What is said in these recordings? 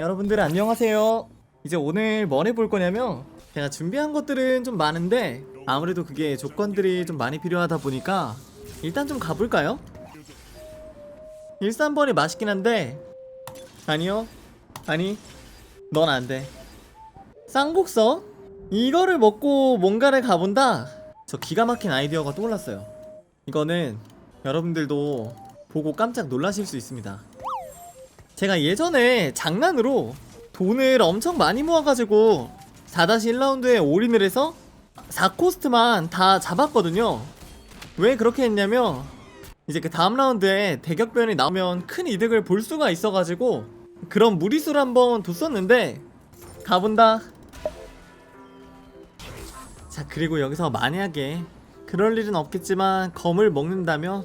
여러분들 안녕하세요. 이제 오늘 뭘 해볼 거냐면 제가 준비한 것들은 좀 많은데 아무래도 그게 조건들이 좀 많이 필요하다 보니까 일단 좀 가볼까요? 일산벌이 맛있긴 한데 아니요 아니 넌 안 돼. 쌍곡서? 이거를 먹고 뭔가를 가본다? 저 기가 막힌 아이디어가 떠올랐어요. 이거는 여러분들도 보고 깜짝 놀라실 수 있습니다. 제가 예전에 장난으로 돈을 엄청 많이 모아가지고 4-1라운드에 올인을 해서 4코스트만 다 잡았거든요. 왜 그렇게 했냐면 이제 그 다음 라운드에 대격변이 나오면 큰 이득을 볼 수가 있어가지고 그런 무리수를 한번 뒀었는데 가본다. 자 그리고 여기서 만약에 그럴 일은 없겠지만 검을 먹는다면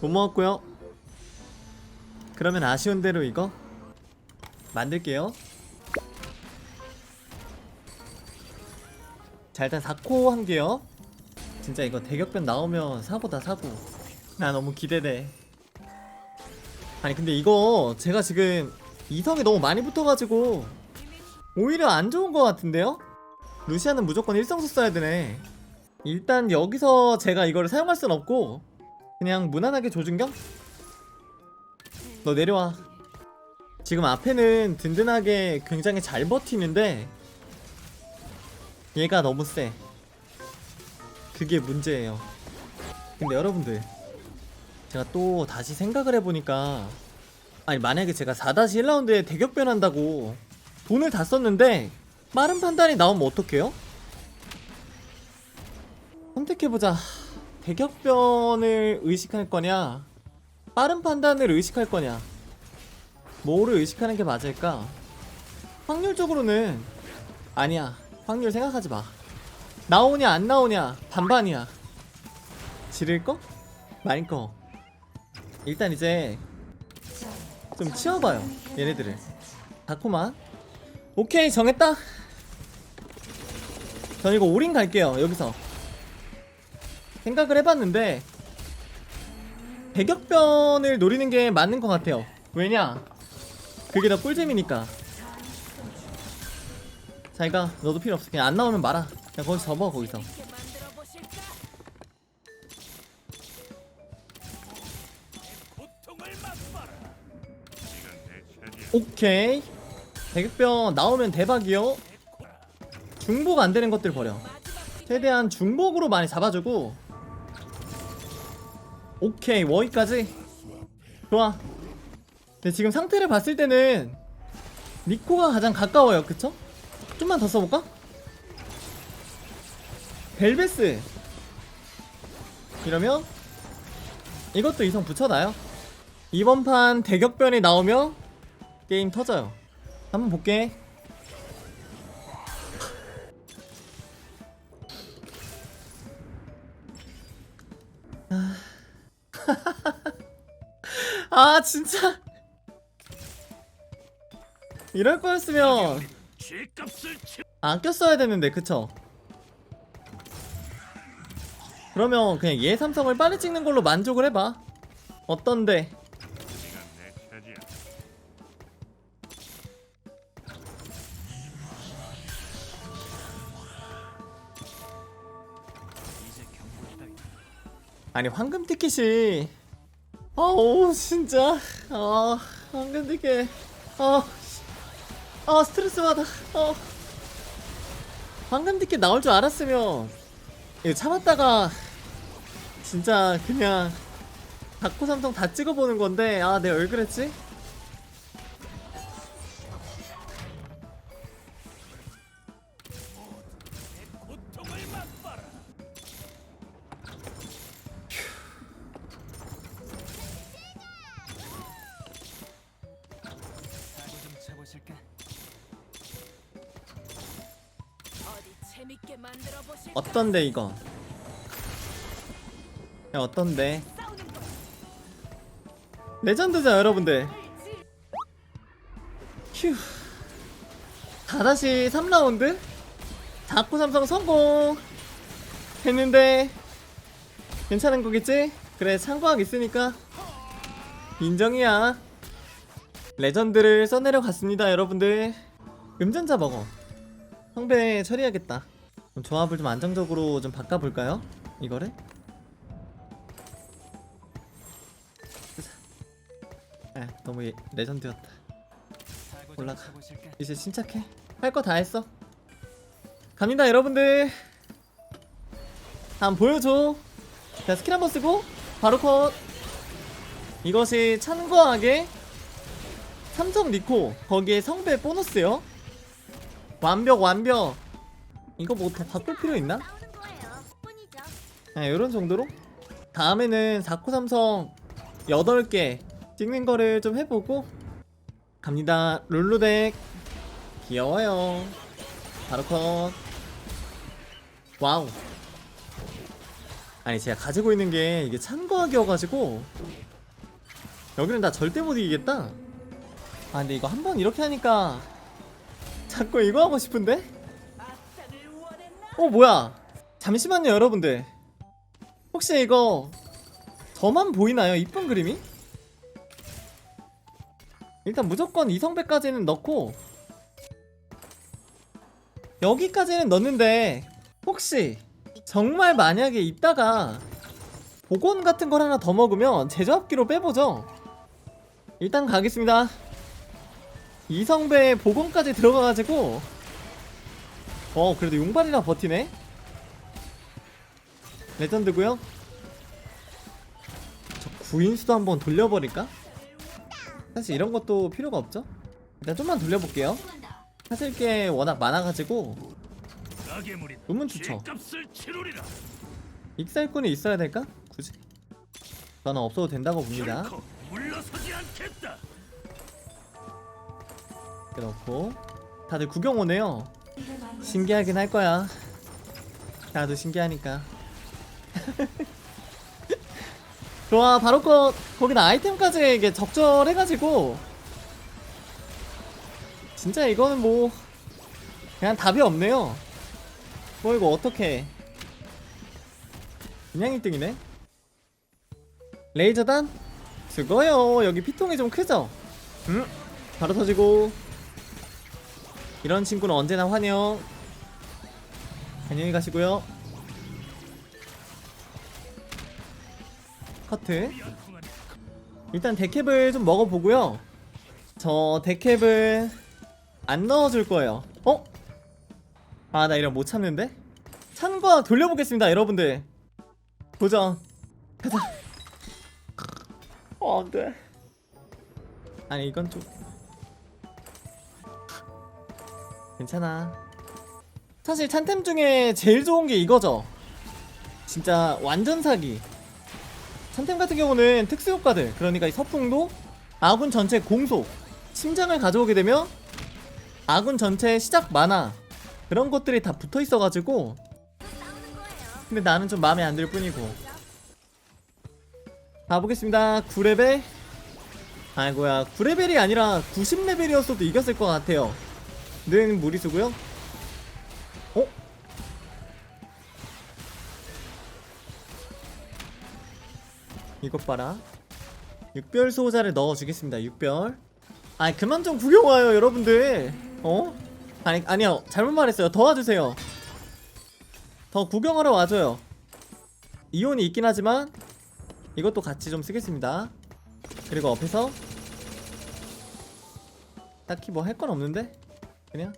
못 먹었고요. 그러면 아쉬운 대로 이거 만들게요. 자 일단 4코 한 개요. 진짜 이거 대격변 나오면 사고다 사고. 나 너무 기대돼. 아니 근데 이거 제가 지금 이성이 너무 많이 붙어가지고 오히려 안 좋은 것 같은데요? 루시아는 무조건 일성수 써야 되네. 일단 여기서 제가 이거를 사용할 순 없고 그냥 무난하게 조준경? 너 내려와. 지금 앞에는 든든하게 굉장히 잘 버티는데 얘가 너무 세. 그게 문제예요. 근데 여러분들 제가 또 다시 생각을 해보니까 아니 만약에 제가 4-1라운드에 대격변 한다고 돈을 다 썼는데 빠른 판단이 나오면 어떡해요? 선택해보자. 대격변을 의식할 거냐? 빠른 판단을 의식할 거냐? 뭐를 의식하는 게 맞을까? 확률적으로는 아니야. 확률 생각하지 마. 나오냐 안 나오냐 반반이야. 지를 거? 말 거. 일단 이제 좀 치워봐요. 얘네들을. 다코만. 오케이 정했다. 전 이거 올인 갈게요. 여기서. 생각을 해봤는데 대격변을 노리는 게 맞는 것 같아요. 왜냐? 그게 더 꿀잼이니까. 자기가 너도 필요 없어. 그냥 안 나오면 말아. 그냥 거기서 접어 거기서. 오케이. 대격변 나오면 대박이요. 중복 안 되는 것들 버려. 최대한 중복으로 많이 잡아주고. 오케이 워이까지. 좋아. 근데 지금 상태를 봤을 때는 니코가 가장 가까워요. 그쵸? 좀만 더 써볼까? 벨베스. 이러면 이것도 이성 붙여놔요. 이번 판 대격변이 나오면 게임 터져요. 한번 볼게. 아 진짜 이럴 거였으면 아껴 써야 되는데 그쵸? 그러면 그냥 얘 삼성을 빨리 찍는 걸로 만족을 해봐 어떤데? 아니 황금 티켓이 아오 진짜? 아 황금 티켓 아, 아 스트레스 받아. 아 황금 티켓 나올 줄 알았으면. 이거 참았다가 진짜 그냥 다코 삼성 다 찍어보는 건데 아 내가 왜 그랬지? 어떤데 이거? 야 어떤데? 레전드죠 여러분들? 휴. 다다시 3라운드? 다코 삼성 성공! 했는데 괜찮은 거겠지? 그래 참고하고 있으니까. 인정이야. 레전드를 써내려 갔습니다 여러분들. 음전자 먹어 성배 처리해야겠다. 그럼 조합을 좀 안정적으로 좀 바꿔볼까요? 이거를? 아 너무 예- 레전드였다. 올라가. 이제 침착해. 할 거 다 했어. 갑니다 여러분들. 한번 보여줘. 자 스킬 한번 쓰고 바로 컷. 이것이 참고하게 삼성 리코 거기에 성배 보너스요 완벽 완벽. 이거 뭐더 바꿀 필요 있나? 아, 요런 정도로? 다음에는 4코 삼성 8개 찍는 거를 좀 해보고 갑니다. 룰루덱. 귀여워요. 바로 컷. 와우. 아니 제가 가지고 있는 게 이게 참고하기여가지고 여기는 나 절대 못 이기겠다. 아 근데 이거 한 번 이렇게 하니까 자꾸 이거 하고 싶은데? 어 뭐야? 잠시만요 여러분들. 혹시 이거 저만 보이나요? 이쁜 그림이? 일단 무조건 이성배까지는 넣고 여기까지는 넣는데 혹시 정말 만약에 있다가 복원 같은 걸 하나 더 먹으면 제조합기로 빼보죠. 일단 가겠습니다 이성배 복원까지 들어가가지고 어 그래도 용발이라 버티네 레전드고요 저 구인수도 한번 돌려버릴까? 사실 이런 것도 필요가 없죠 일단 좀만 돌려볼게요 하실 게 워낙 많아가지고 의문 추천. 익살꾼이 있어야 될까? 굳이? 저는 없어도 된다고 봅니다 이렇게 넣고 다들 구경 오네요. 신기하긴 할 거야. 나도 신기하니까. 좋아 바로 거 거기다 아이템까지 이게 적절해가지고. 진짜 이거는 뭐 그냥 답이 없네요. 뭐 이거 어떻게? 그냥 1등이네. 레이저단? 수고요. 여기 피통이 좀 크죠? 음 바로 터지고 이런 친구는 언제나 환영. 안녕히 가시고요. 커트. 일단 데캡을 좀 먹어보고요. 저 데캡을 안 넣어줄 거예요. 어? 아 나 이런 못 참는데? 참과 돌려보겠습니다 여러분들. 도전. 가자. 어 안돼. 아니 이건 좀 괜찮아. 사실 찬템 중에 제일 좋은 게 이거죠. 진짜 완전 사기. 찬템 같은 경우는 특수 효과들 그러니까 이 서풍도 아군 전체 공속 심장을 가져오게 되면 아군 전체 시작 만화 그런 것들이 다 붙어 있어가지고. 근데 나는 좀 마음에 안 들 뿐이고. 가보겠습니다. 9레벨? 아이고야 9레벨이 아니라 90레벨이었어도 이겼을 것 같아요 는 무리수고요. 어? 이것 봐라. 육별 수호자를 넣어주겠습니다 육별. 아니 그만 좀 구경 와요 여러분들. 어? 아니 아니요. 잘못 말했어요. 더 와주세요. 더 구경하러 와줘요. 이온이 있긴 하지만 이것도 같이 좀 쓰겠습니다. 그리고 옆에서 딱히 뭐 할 건 없는데 그냥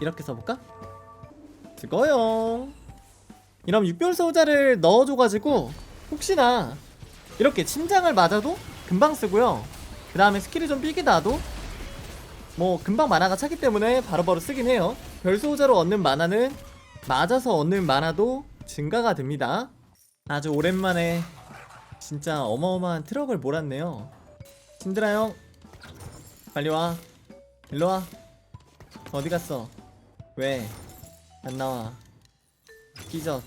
이렇게 써볼까? 죽어요. 이런 육별소자를 넣어줘가지고 혹시나 이렇게 침장을 맞아도 금방 쓰고요. 그 다음에 스킬이 좀 삐게 나도 뭐 금방 만화가 차기 때문에 바로 바로 쓰긴 해요. 별소자로 얻는 만화는 맞아서 얻는 만화도 증가가 됩니다. 아주 오랜만에 진짜 어마어마한 트럭을 몰았네요. 신드라 형 빨리 와 일로 와. 어디 갔어? 왜? 안 나와. 삐졌어?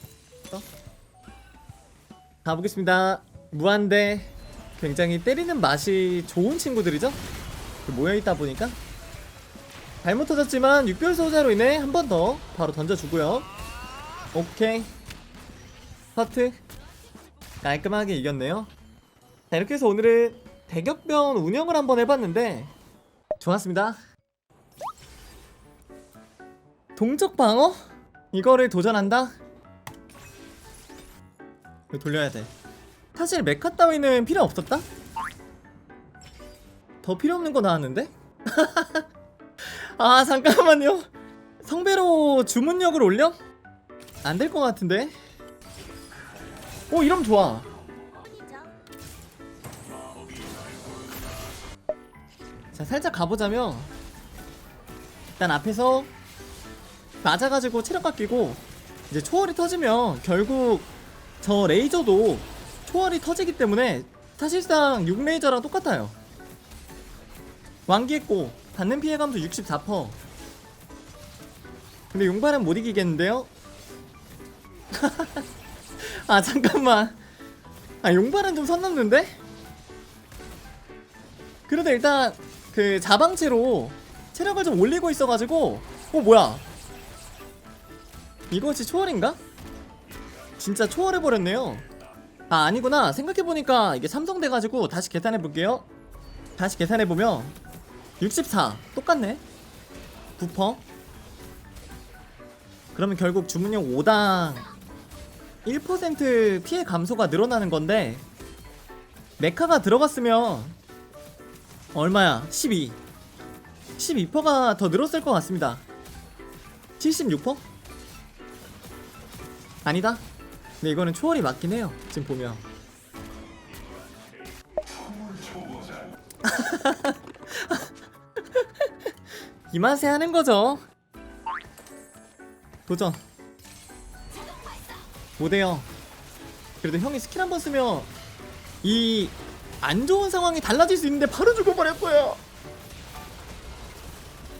가보겠습니다. 무한대. 굉장히 때리는 맛이 좋은 친구들이죠? 모여있다 보니까. 잘못 터졌지만 육별 소자로 인해 한 번 더 바로 던져주고요. 오케이. 커트. 깔끔하게 이겼네요. 자 이렇게 해서 오늘은 대격변 운영을 한번 해봤는데 좋았습니다. 동적 방어? 이거를 도전한다? 돌려야 돼. 사실 메카 따위는 필요 없었다? 더 필요 없는 거 나왔는데? 아 잠깐만요. 성배로 주문력을 올려? 안 될 것 같은데? 오 이러면 좋아. 자 살짝 가보자면 일단 앞에서 맞아가지고 체력 깎이고 이제 초월이 터지면 결국 저 레이저도 초월이 터지기 때문에 사실상 6레이저랑 똑같아요 완기했고 받는 피해감도 64% 근데 용발은 못 이기겠는데요? 아 잠깐만 아 용발은 좀 선 넘는데? 그래도 일단 그 자방체로 체력을 좀 올리고 있어가지고 어 뭐야 이것이 초월인가? 진짜 초월해버렸네요. 아 아니구나. 생각해보니까 이게 삼성 돼가지고 다시 계산해볼게요. 다시 계산해보면 64 똑같네. 9퍼 그러면 결국 주문력 5당 1% 피해 감소가 늘어나는 건데 메카가 들어갔으면 얼마야? 12 12%가 더 늘었을 것 같습니다. 76%? 아니다. 근데 이거는 초월이 맞긴 해요 지금 보면. 이 맛에 하는 거죠. 도전. 5대0 그래도 형이 스킬 한 번 쓰면 이 안 좋은 상황이 달라질 수 있는데 바로 죽어버렸어요.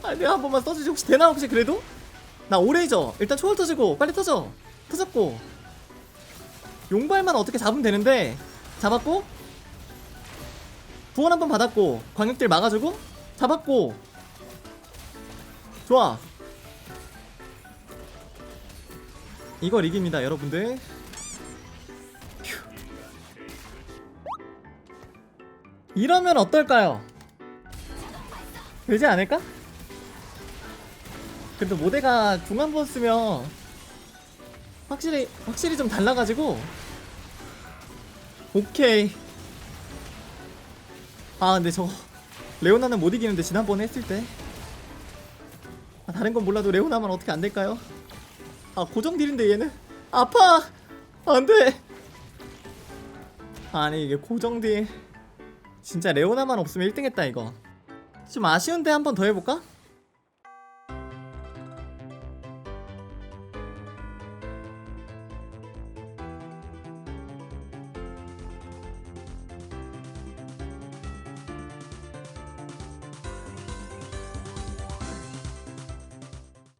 아, 내가 한 번만 써주지 혹시 되나 혹시 그래도? 나 오레이저. 일단 초월 터지고 빨리 터져 터졌고 용발만 어떻게 잡으면 되는데 잡았고 구원 한 번 받았고 광역들 막아주고 잡았고 좋아 이걸 이깁니다 여러분들 이러면 어떨까요? 되지 않을까? 궁한번 쓰면 확실히 확실히 좀 달라가지고. 오케이. 아 근데 저 레오나는 못 이기는데 지난번에 했을 때. 아, 다른 건 몰라도 레오나만 어떻게 안 될까요? 아 고정 딜인데 얘는? 아파! 안돼! 아니 이게 고정 딜. 진짜 레오나만 없으면 1등 했다 이거. 좀 아쉬운데 한 번 더 해볼까?